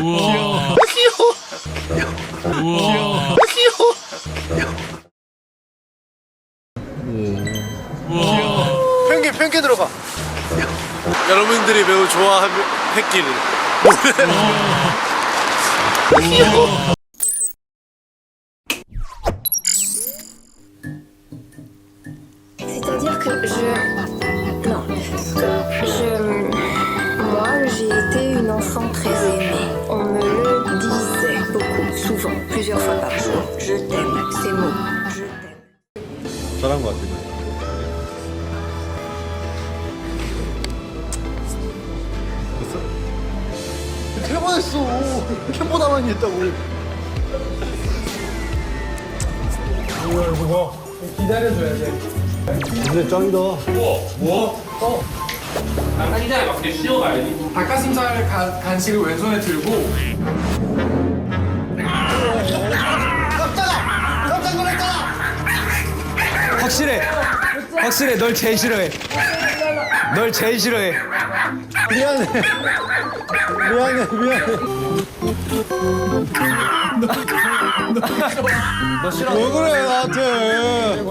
귀여워. 귀여워. 귀여워. penguin penguin 들어가. 여러분들이 매우 좋아하는 햇기를. C'est-à-dire 잘한 것 같아. 됐어? 캐버했어. 캐보다만 했다고. 기다려줘야 돼. 근데 짱이다. 닭가슴살 가- 간식을 왼손에 들고 확실해. 확실해. 널 제일 싫어해. 널 제일 싫어해. 미안해. 미안해, 미안해. 왜 그래, 나한테.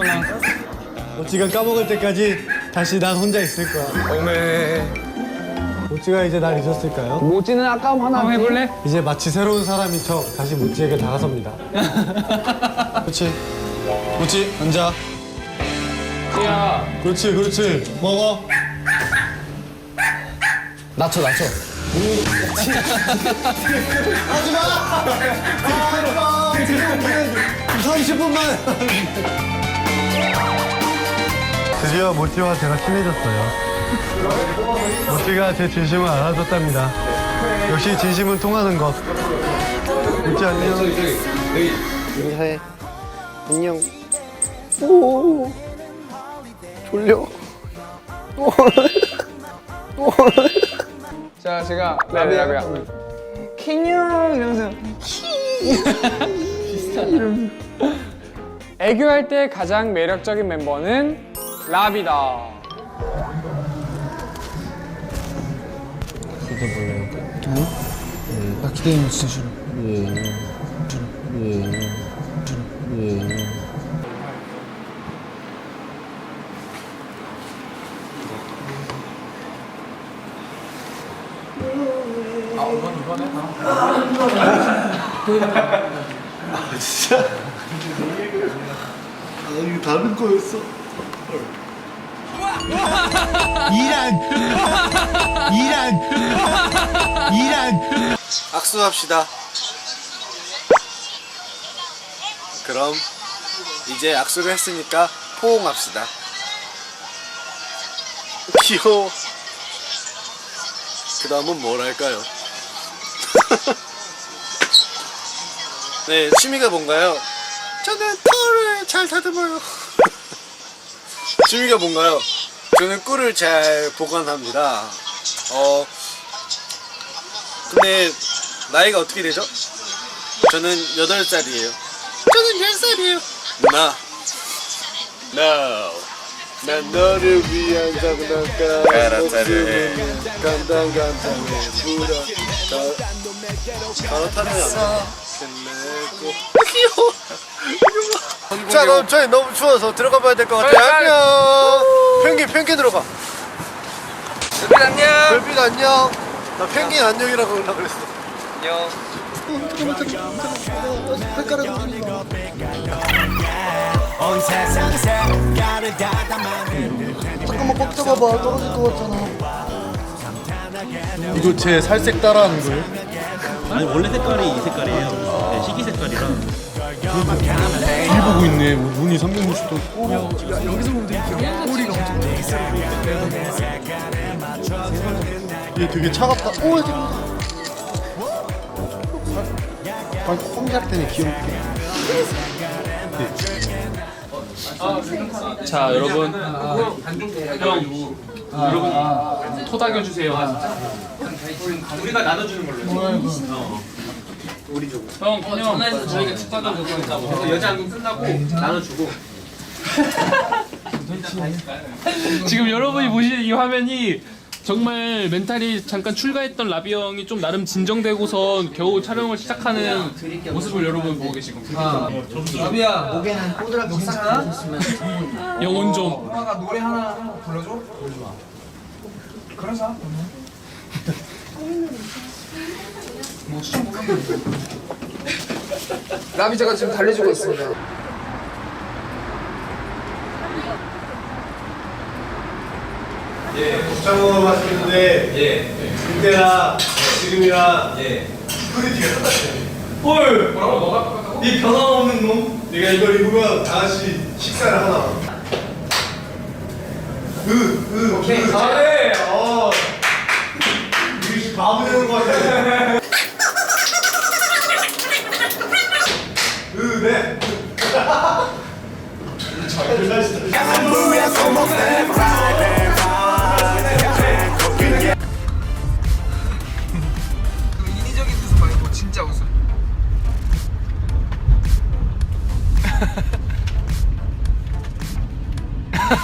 모찌가 까먹을 때까지 다시 난 혼자 있을 거야. 오메. 모찌가 이제 날 잊었을까요? 모찌는 아까움 하나 한번 해볼래? 이제 마치 새로운 사람인 척 다시 모찌에게 다가섭니다. 그렇지. 모찌, 앉아. 야 그렇지, 그렇지. 먹어. 낮춰 낮춰. 하지 마! 하지 마! 30분만! 드디어 모찌와 제가 친해졌어요. 모찌가 제 진심을 알아줬답니다. 역시 진심은 통하는 것. 모찌 안녕. 인사해. 안녕. 오. 졸려. 자 제가 라비 라비야. 킹형 이러면서 애교할 때 가장 매력적인 멤버는 라비다. 나 기대는 거 진짜 싫어. 아, 이거 다른 거였어. 이란! 이란! 이란! 악수합시다. 그럼 이제 악수를 했으니까 포옹합시다. 귀여워. 그 다음은 뭘 할까요? 네, 취미가 뭔가요? 저는 털을 잘 다듬어요. 취미가 뭔가요? 저는 꿀을 잘 보관합니다. 어, 근데 나이가 어떻게 되죠? 저는 8살이에요. 저는 10살이에요. 누나. No. 난 너를 위한 장난감 가라타를 간당간당해 불어 끝내고 귀여워 자 그럼 저희 너무 추워서 들어가 봐야 될 것 같아요 안녕 펭귄 펭귄 들어가 별빛 안녕. 별빛 안녕 나 펭귄 안녕이라고 하려고 그랬어 안녕. 잠깐만 꽉 잡아봐 떨어질 것 같잖아 이거 제 살색 따라하는 거예요? 아니 원래 색깔이 이 색깔이에요. 네, 희귀 색깔이라. 길 보고 있네. 눈이 360도 야, 여기서 보면 되게 귀여워 꼬리가 엄청 얘 되게 차갑다. 오 잠깐만 아, 콩작 때문에 귀엽게. 자, 여러분. 형, 여러분. 토닥여 주세요. 우리가 나눠주는 걸로. 형, 형, 전화해서 저희가 집 가서 그래서 여자 안경 쓴다고 나눠주고. 지금 여러분이 보시는 이 화면이 정말 멘탈이 잠깐 출가했던 라비 형이 좀 나름 진정되고선 겨우 촬영을 시작하는 모습을 여러분 보고 계신 겁니다. 라비야 목에는 꼬드라기 괜찮아? 영혼 좀. 엄마가 노래 하나 불러줘? 그러자 라비자가 지금 달래주고 있습니다 예, 곱창으로 맛있는데 예. 그때랑 지금이랑 예. 프리티가 헐! 뭐라고? 너가 네 변함없는 놈? 네가 이걸 입으면 다 같이 식사를 하나 으, 으, 오케이, 잘해! 어. 이게 바보 되는 거 같아 으, 네 인위적인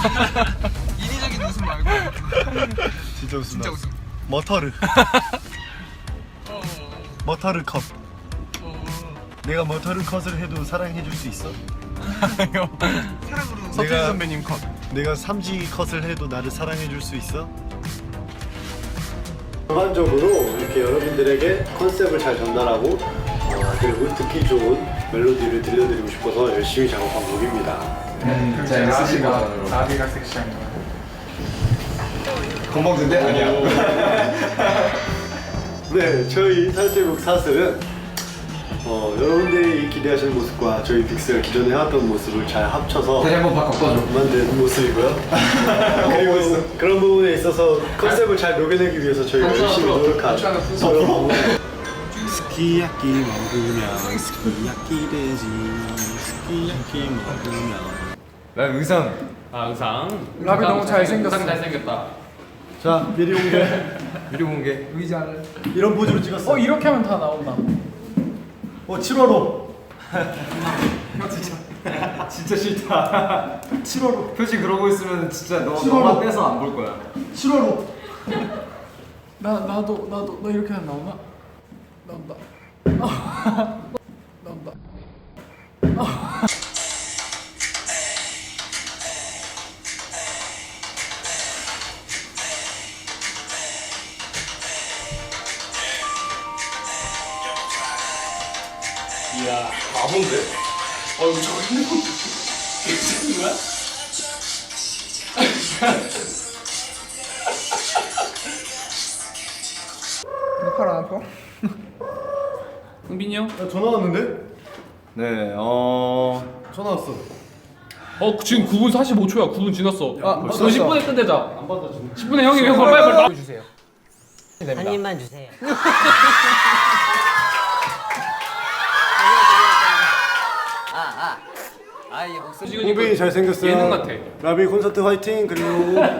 인위적인 웃음 말고. 진짜 웃음 진짜 웃음. 머터르. 머터르 컷. 내가 머터르 컷을 해도 사랑해줄 수 있어? 사랑으로. 서태지 선배님 컷. 내가 삼지 컷을 해도 나를 사랑해줄 수 있어? 전반적으로 이렇게 여러분들에게 컨셉을 잘 전달하고 어, 그리고 듣기 좋은 멜로디를 들려드리고 싶어서 열심히 작업한 곡입니다 진짜 라비가 라비가 섹시한 거. 건방진데? 아니야. 네 저희 탈퇴곡 사슬은 어, 여러분들이 기대하시는 모습과 저희 빅스가 기존에 해왔던 모습을 잘 합쳐서 다시 한번 바꿔줘. 만든 모습이고요. 그리고 그런 부분에 있어서 컨셉을 잘 녹여내기 위해서 저희가 열심히 노력한 서로 스키야키 먹으면 스키야키 되지. 스키야키 먹으면 난 의상 아 의상. 라비 너무 잘생겼어. 의상 잘생겼다. 자 미리 공개 미리 공개 의자를 이런 포즈로 찍었어 어 이렇게 하면 다 나온다. 어 7월호 진짜 싫다 7월호 표지 그러고 있으면 진짜 너. 너만 떼서 안 볼 거야 7월호 나 나도 나도 너 이렇게 하면 나오나? 나온다. 이야 바본데? 어 이거 저거 핸드폰 괜찮은 거야? 팔안 아파? 흥빈이 형? 야, 전화 왔는데? 네 어... 전화 왔어 어 지금 9분 45초야 9분 지났어 아 벌써? 10분에 끝내자 안 받아 지금 10분에 형이 형 빨리 빨리 주세요. 한 입만 주세요. 아, 아. 아, 이 목소리. 홍빈이 잘생겼어요 예능 같아 라비 콘서트 화이팅 그리고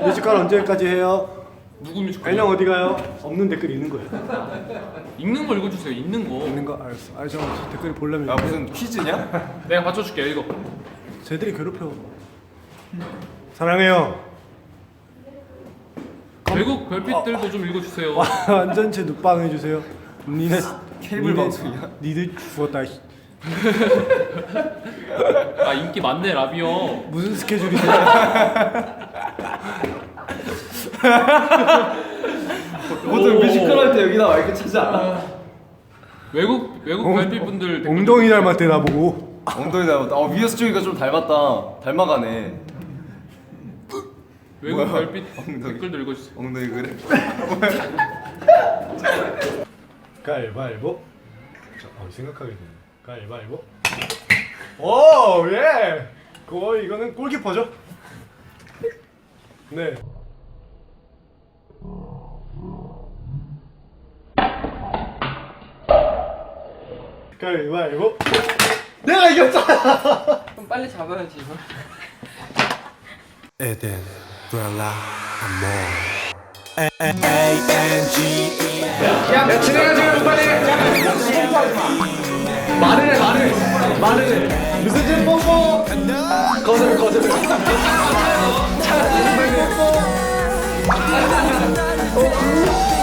뮤지컬 언제까지 해요? 누구 뮤지컬? 애령 어디 가요? 없는 댓글 있는 거예요 읽는 거 읽어주세요 읽는 거 있는 거 알았어 저 댓글 보려면 아 무슨 퀴즈냐? 내가 맞춰줄게 읽어 쟤들이 괴롭혀 사랑해요 외국 별빛들도 좀 읽어주세요 완전체 눕방 해주세요 니네 케이블 방송이야? 니들 죽었다 씨. 아 인기 많네 라비 형 무슨 스케줄이세요? 보통 뮤지컬 할 때 여기다 마이크 차지 않아? 외국 외국 별빛 분들 댓글 엉덩이 닮았대 나보고 엉덩이 닮았다 어 위에서 쪽이가 좀 닮았다 닮아가네 외국 뭐야? 별빛 엉덩이. 댓글도 읽어주세요 엉덩이 그래? 가위바위보 자, 어, 생각하게 되네 가위바위보 오 예! 거의 이거는 골키퍼죠? 네 가위바위보 내가 이겼잖아 좀 빨리 잡아야지 이거. 에덴 브랄라 아모 A-A-N-G-E 야 진행하지 빨리. 말을 해 말을 말을 해. 유세진 뽀뽀 거절 거절. 뽀뽀